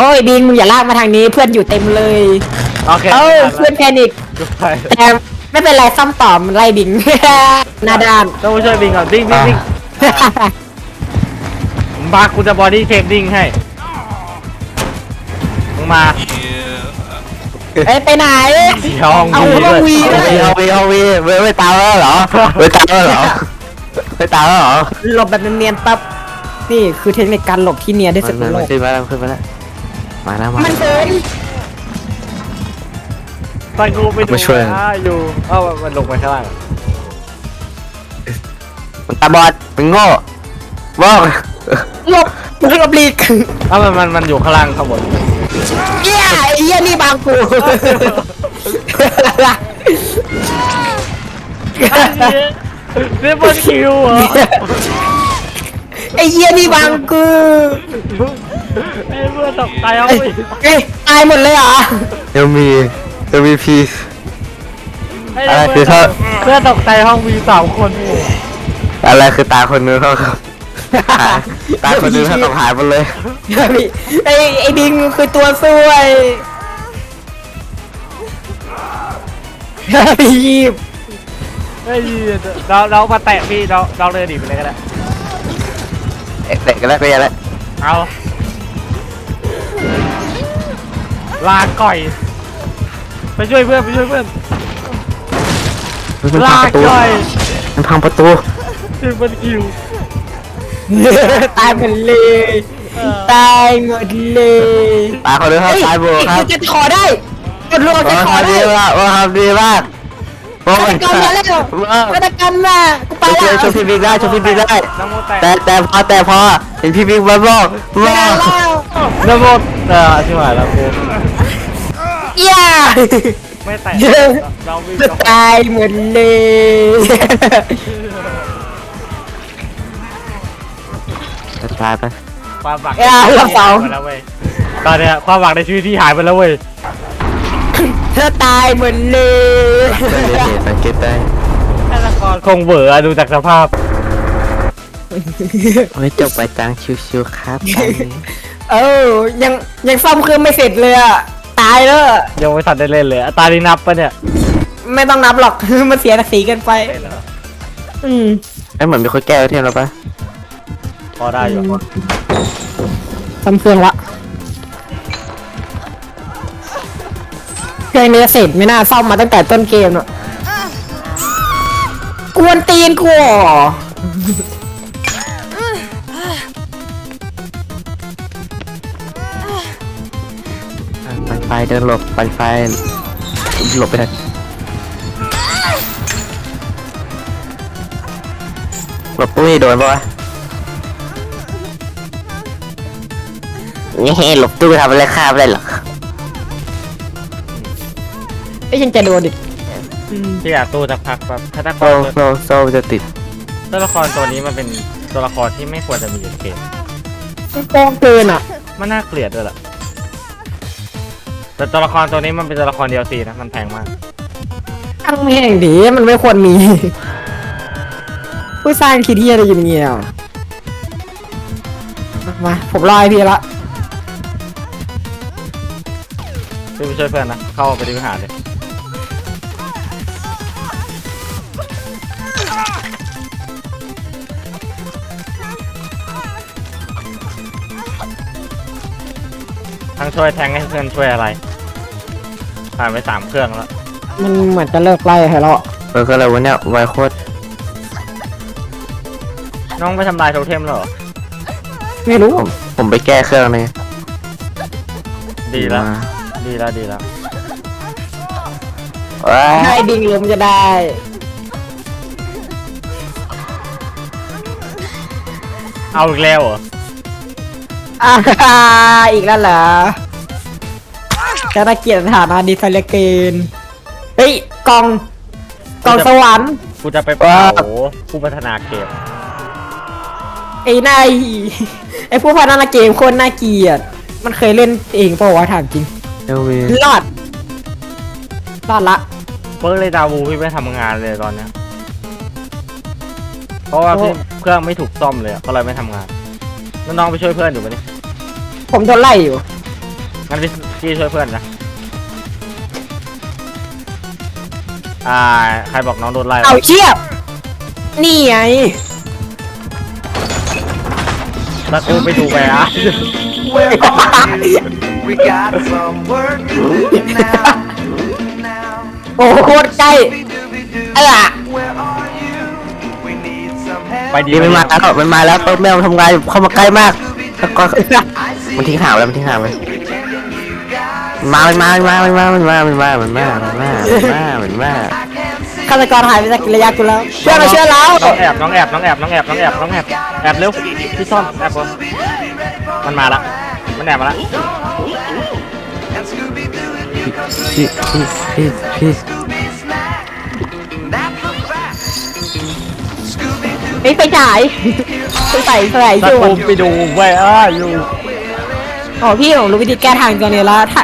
โอ้ยบิงมึงอย่าลากมาทางนี้เพื่อนอยู่เต็มเลย โอเคเอ้าเพื่อนแพนิคจุดไปแต่ไม่เป็นไรซ่อมต่อมันไล่บิง หน้าด้าน ต้องไปช่วยบิงก่อนบิงบิงบิงมากูจะบอดี้เทปดิ้งให้มึงมาเอ้ยไปไหนที่ห้องเอาวีห้องวีด้ด้ววยยเอาวีเอาวีไม่ไม่ตามแล้วเหรอไม่ตามแล้วเหรอไม่ตามแล้วเหรอหลบแบบเนียนๆปั๊บนี่คือเทคนิคการหลบที่เนียนที่สุดในมันโลมันกขึ้นมาแล้วขึ้นมาแล้ว มาแล้วมามันเลยตอนกูไปดูมาช่วย อ่าอยู่ เอ้ามันลงไปข้างล่างมันตาบอดมันโง่บอกหลบมึงหลบหลีกเอ้ามันมันมันอยู่ข้างล่างข้างบนเหี้ยไอ้เหี้ยนี่บางกูเรียบร้อยคิวเหรอ ไอ้เหี้ยนี่บางกูไอ้เพื่อนตกใจเอาไปเอ้ยตายหมดเลยเหรอยังมียังมีพีอะไรคือถ้า เพื่อนตกใจห้องวีสามคนโอ้อะไรคือตาคนนึงเขาครับหายตาคนนึงเขาต้องหายหมดเลย ไอ้ไอ้บิงคือตัวซวยยีบ เฮ้ยเราเรามาแตะพี่เราเราเลยดิไปเลยก็ได้ เด็กกันแล้วก็ยังแล้วเอาลาก่อย ไปช่วยเพื่อนไปช่วยเพื่อนมันพัลางประตูก่อยมันพังประตูช่วยเพื่อนคิวตายหมดเลยตายหมดเลยตาคนนึงเขาตายโบครับจะขอได้กดรัวโอ้จะขอทำได้ดีมากโอ้ทำดีมากโอ้ฆาตกรรมมาแล้วฆาตกรรมมากู ไปไปแล้วช่วยพี่บิ๊กได้ช่วยพี่บิ๊กได้ น้ำโมแตะแต่แต่พอแต่พอเห็นพี่บิ๊กมาบอกไม่บอได้กแล้วน้ำโมเออชิบหายแล้วกูย่าไม่แตะเราวิ่งจะตายหมดเลยตายไปความหวังอ่ารอบสองไปแล้วเว้ยตอนเนี้ยความหวังในชีวิตที่หายไปแล้วเว้ยเธอตายหมดเลยสังเกตได้ฆาตกร คงเบื่อดูจากสภาพโอ้ยจบไปจังชิวๆครับตอนนี้เออ ยังยังซ่อมเครื่องไม่เสร็จเลยอะตายแล้วอะยังไม่ทันได้เล่นเลยอะตาดีนับปะเนี่ยไม่ต้องนับหรอก มันเสียศักดิ์ศรีเกินไป อืม ไอ้เหมือนมีคนแก้ไอเทมแล้วปะพอได้อยู่ซ่อมเครื่องละเครื่องนี้เสร็จไม่น่าซ่อมมาตั้งแต่ต้นเกมอะ กวนตีนกูเหรอปันไฟเดินหลบปันไฟหลบไปทันหลบปุ้ยโดนปะวะนี่หลบตู้ไปทำอะไรข้ามได้หรอไอ้ยยังจะโดนอีก ที่อยากตู้จะพักแบบฆาตกโซ่รโซ่โซ่จะติดตัวละครตัวนี้มันเป็นตัวละครที่ไม่ควรจะมีในเกมมันโกงเกินอะ มันน่าเกลียดด้วยล่ะแต่ตัวละครตัวนี้มันเป็นตัวละครเดียวซีนะมันแพงมาก ตั้งแม่งดีมันไม่ควรมี ผู้สร้างคิดที่อะไรอยู่เนี่ยมาผมรอให้พี่ละ ช่วยไปช่วยเพื่อนนะ เข้าไปที่วิหารเลย ทั้งช่วยแทงให้เพื่อนช่วยอะไรผ่านไปสามเครื่องแล้วมันเหมือนจะเลิกไล่ให้แล้วอะเออก็อะไรวะเนี่ยไวโคตรน้องไปทำลายโทเทมแล้วเหรอไม่รู้ผมผมไปแก้เครื่องเลยดีแล้วมาดีแล้วดีแล้วว้าให้ดิงลมจะได้ เอาอีกแล้วเหรอ อ่าอีกแล้วเหรอจะตะเกียรติฐานะดีไซน์เหลือเกินเฮ้ยกล่องกล่องสวรรค์กูจะไปเผาผู้พัฒนาเกมไอ้นายไอ้ผู้พัฒนาเกมโคนน่าเกลียด มันเคยเล่นเองเปล่าวะถามจริงเอลวีรอดรอดละเปิร์เลยดาวูพี่ไม่ทำงานเลยตอนเนี้ยเพราะว่าพี่เครื่องไม่ถูกซ่อมเลยอะก็เลยไม่ทำงานแล้วน้องไปช่วยเพื่อนอยู่ปะเนี่ย ผมโดนไล่อยู่ งั้นพี่พี่ช่วยเพื่อนนะ อ่า ใครบอกน้องโดนไล่วะเอาเชี่ยนี่ไงแล้วกูไปดูไปอะ Where are you? We got some work to do now. Now, โอ้โหโคตรใกล้ dooby เออ where are you? We need some help. ไปดีดีมันมาแล้วมันมาแล้วตัวแมวทำงานเข้ามาใกล้มากแล้วก็ I see มันทิ้งห่างแล้วมันทิ้งห่างไป pretending you guys. มามันมามันมามันมามันมามันมามันมามันมามันมามันมา I can't see ฆาตกรหายไปจากระยะกูแล้วเชื่อมาเชื่อเราน้องแอบน้องแอบน้องแอบน้องแอบน้องแอบน้องแอบแอบเร็วพี่ซ่อมแอบก่อนมันมาละมันแอบมาละ and Scooby Doo if you come through พี่พี่พี่พี่ Scooby snack. That's a fact. Scooby Doo ไอ้ยไปฉายไปใส่ใส่ตะส่วกูนไปดูไว้อะอยู่ อ๋อพี่ผมรู้วิธีแก้ทางตัวนี้แล้วถ้า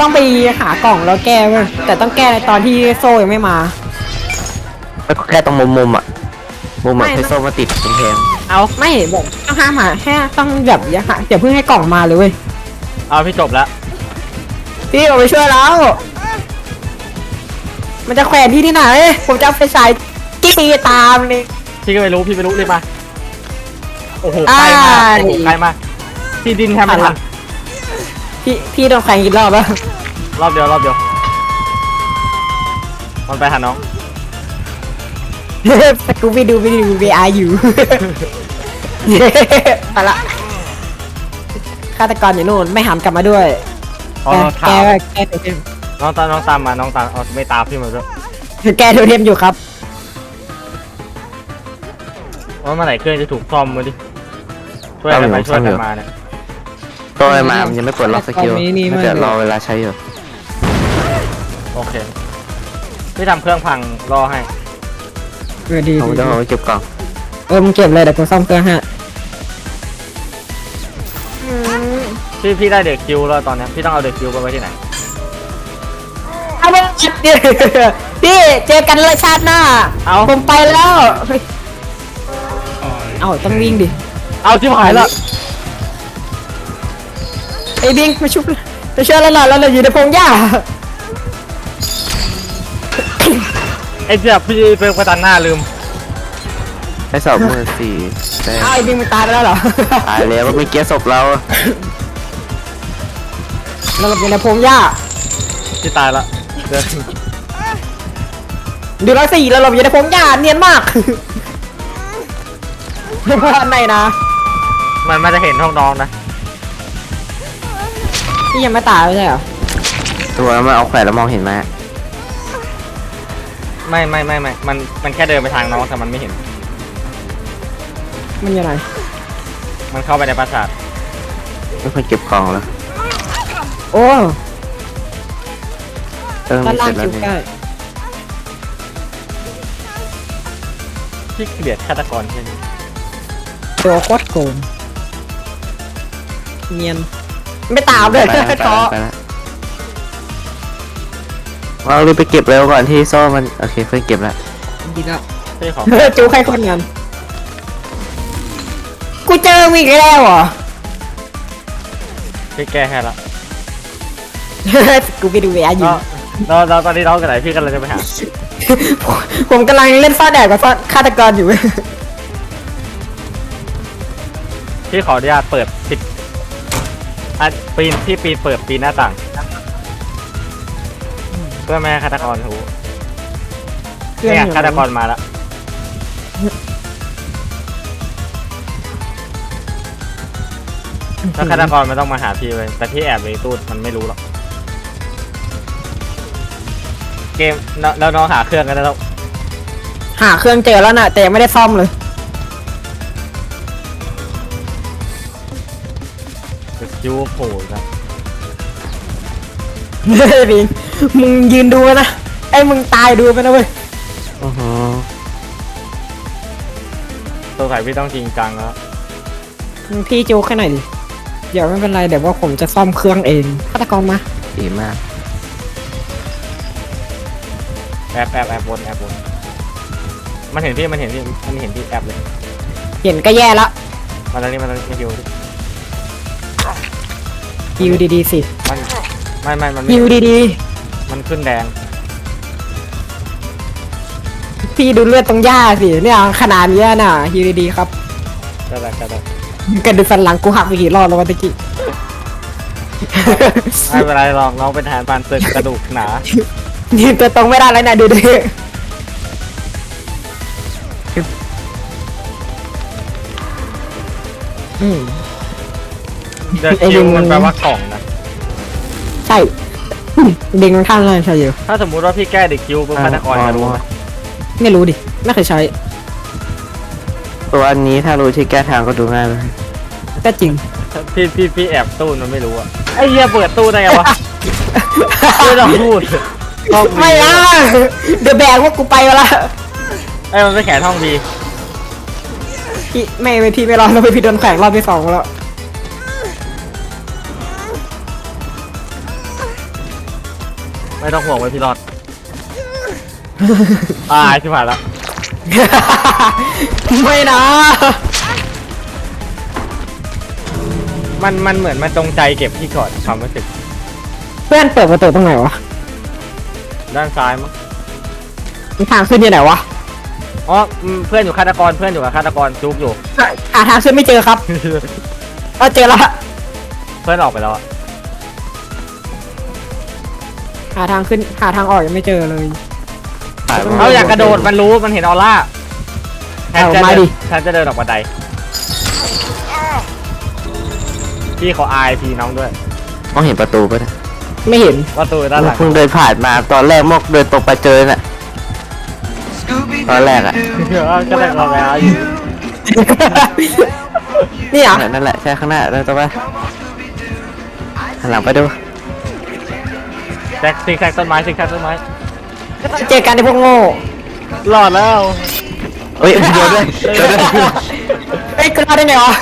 ต้องไปหากล่องแล้วแก้เว้ยแต่ต้องแก้ในตอนที่โซ่ยังไม่มาแล้วก็แค่ตรงมุมมุมๆอะมุมอะไม่ให้โซ่มาติดกำแพงเอาไม่แบบต้องห้ามหาแค่ต้องแบบอย่าหาอย่าเพิ่งให้กล่องมาเลยเว้ยเอาพี่จบแล้วพี่ผมไปช่วยแล้ว มันจะแขวนที่ที่ไหนผมจะเอาไปใส่ที่ตีตามเลย พี่ก็ไม่รู้พี่ไม่รู้เลยมาโอ้โหใกล้มากอ้ายโอ้โหใกล้มากพี่ดินแทบไม่ทัน พี่พี่โดนแขวนกี่รอบแล้วรอบเดียวรอบเดียวมันไปหาน้องสกูไปดูไปดู VR อยู่ไปละฆาตกรอยู่นู่นไม่หามกลับมาด้วยอ๋อแกถามแกแกโทเทมน้องตามน้องตามมาน้องตามเอาไม่ตามพี่มาด้วยแกโทเทมอยู่ครับว่าเมื่อไหร่เครื่องจะถูกซ่อมมาดิช่วยกันไปช่วยกันมาเนี่ย ตัวอะไรมามันยังไม่ปลดล็อกสกิลตอนนี้นี่ไม่มันจะรอเวลาใช้อยู่โอเคพี่ทำเครื่องพังรอให้เออดีผมดีต้องเอาไว้เก็บกล่องเออมึงเก็บเลยเดี๋ยวกูซ่อมเครื่องให้พี่พี่ได้เด็กคิวแล้วตอนเนี้ยพี่ต้องเอาเด็กคิวไปไว้ที่ไหนเอาไปพี่เจอกันเลยชาติหน้าเอาผมไปแล้ว เอาต้องวิ่งดิ เอาชิบหายละ ไอ้บิงมาชุบมาช่วยเราหน่อยเราอยู่ในพงหญ้าไอ้เจ็บพี่เป็นประจันหน้าลืมให้สอบมือสี่แต่อ้าวไอ้บิงมันตายไปแล้วเหรอตายแล้วมันไม่เกี้ยศพเราเราหลบอยู่ในพงหญ้าพี่ตายละเดินดูร้อยสี่เราหลบอยู่ในพงหญ้าเนียนมากไม่พลาดไหนนะ มันมันจะเห็นห้องน้องนะ พี่ยังไม่ตายไม่ใช่เหรอตัวมันเอาแขวนแล้วมองเห็นไหมไม่ไม่ไม่ไม่มันมันแค่เดินไปทางน้องแต่มันไม่เห็น มันยังไงมันเข้าไปในปราสาทไม่ควรเก็บกล่องแล้วโอ้เออด้านมีล่าเสร็งจแล้วคิวนี่ใกล้พี่เกลียดฆาตกรแค่นี้ตัวโคตรโกงเนียน ไม่ตามเลยไปแล้วไปท้อแล้วไปแล้วเรารีบไปเก็บเร็วก่อนที่โซ่มันโอเคเพื่อนเก็บแล้วดีแล้วพี่ขอจูใครคนกันกูเจอมึงอีกแล้วเหรอ พี่แก้ให้ละกูไปดูเวียอยู่เราเราเราตอนนี้น้องกันไหนพี่กำลังจะไปหาผมกำลังเล่นซ่อนแดดกับซ่อนฆาตกรอยู่ พี่ขออนุญาตเปิดปิด อะปีนพี่ปีนเปิดปีนหน้าต่าง เพื่อแม่ให้ฆาตกรรู้เนี่ยฆาตกรมาแล้วถ้าฆาตกรมันต้องมาหาพี่เลยแต่พี่แอบในตู้มันไม่รู้หรอกเกมแล้วแล้วน้องหาเครื่องกันแล้ว หาเครื่องเจอแล้วน่ะ แต่ยังไม่ได้ซ่อมเลย จะคิวโผล่ครับเฮ้ยบิงมึงยืนดูไว้นะไอ้มึงตายดูไปนะเว้ยอือหือตัวสายพี่ต้องจริงจังแล้วมึงพี่จูแค่ไหนอยดิเดี๋ยวไม่เป็นไรเดี๋ยวว่าผมจะซ่อมเครื่องเองฆาตกรมาดีมากแอบแอบแอบบนแอบบนมันเห็นพี่มันเห็นพี่มันเห็นพี่แอบเลย เห็นก็แย่ละมาแล้วนี่มาแล้วนี่มาคิวดิ ฮิวดีๆสิมันไม่ไม่มันไม่ฮิวดีมันขึ้นแดงๆพี่ดูเลือดตรงหญ้าสิเนี่ยขนาดเนี้ยน่ะฮิวดีๆครับก็ได้ก็ได้กระดูกสันหลังกูหักไปกี่รอบแล้ววะตะกี้ไม่เป็นไรหรอกน้องเป็นทหารปานศึกกระดูกหนายืนตัวตรงไม่ได้แล้วนะดูดิอืม เดอะคิวมันแปลว่ากล่องนะ ใช่เด้งข้างเลยใช่อยู่ถ้าสมมุติว่าพี่แก้เด็กคิวปุ๊บพนักงานจะรู้ไหมไม่รู้ดิไม่เคยใช้ตัวอันนี้ถ้ารู้ที่แก้ทางก็ดูง่ายเลยก็จริง พี่พี่พี่แอบตู้มันไม่รู้อะไอ้เหี้ยเปิดตู้ได้ไงวะ ไม่ต้องพูดห้องไม่นะเดอะแบกว่ากูไปแล้วละไอ้ยมันไม่แขนห้องบีพี่ไม่ไม่พี่ไม่รอดแล้วพี่โดนแขวงรอบที่สองแล้ว ไม่ต้องห่วงไว้พี่รอด ตายชิบหายแล้ว ไม่นะ มันมันเหมือนมันจงใจเก็บพี่ก่อนความรู้สึกเพื่อนเปิดประตูตรงไหนวะด้านซ้ายมั้งทางขึ้นที่ไหนวะอ๋ออืมเพื่อนอยู่ฆาตกรเพื่อนอยู่กับฆาตกรจุกอยู่ หาทางขึ้นไม่เจอครับ เออเจอแล้วเพื่อนออกไปแล้วอะ หาทางขึ้นหาทางออกยังไม่เจอเลยผ่านเอาอยากกระโดดมันรู้มันเห็นออร่าแทนจะเอามาเดิดินแทนจะเดินออกบันไดพี่ขออายพี่น้องด้วยมองเห็นประตูปะเนี่ยไม่เห็นประตูด้านหลังเพิ่งเดินผ่านมาตอนแรกมกเดินตรงไปเจอน่ะ ตอนแรกอะก็ได้เราแล้วอยู่นี่เหรอนั่นแหละใช่ข้างหน้าเดินตรงไปหันหลังไปดู แจ็คซิกแซกต้นไม้ซิกแซกต้นไม้เจอกันในพวกโง่หลอดแล้ว เฮ้ยเดี๋ยวด้วยเดี๋ยวด้วยเอ้ยกูรอดได้ไงวะ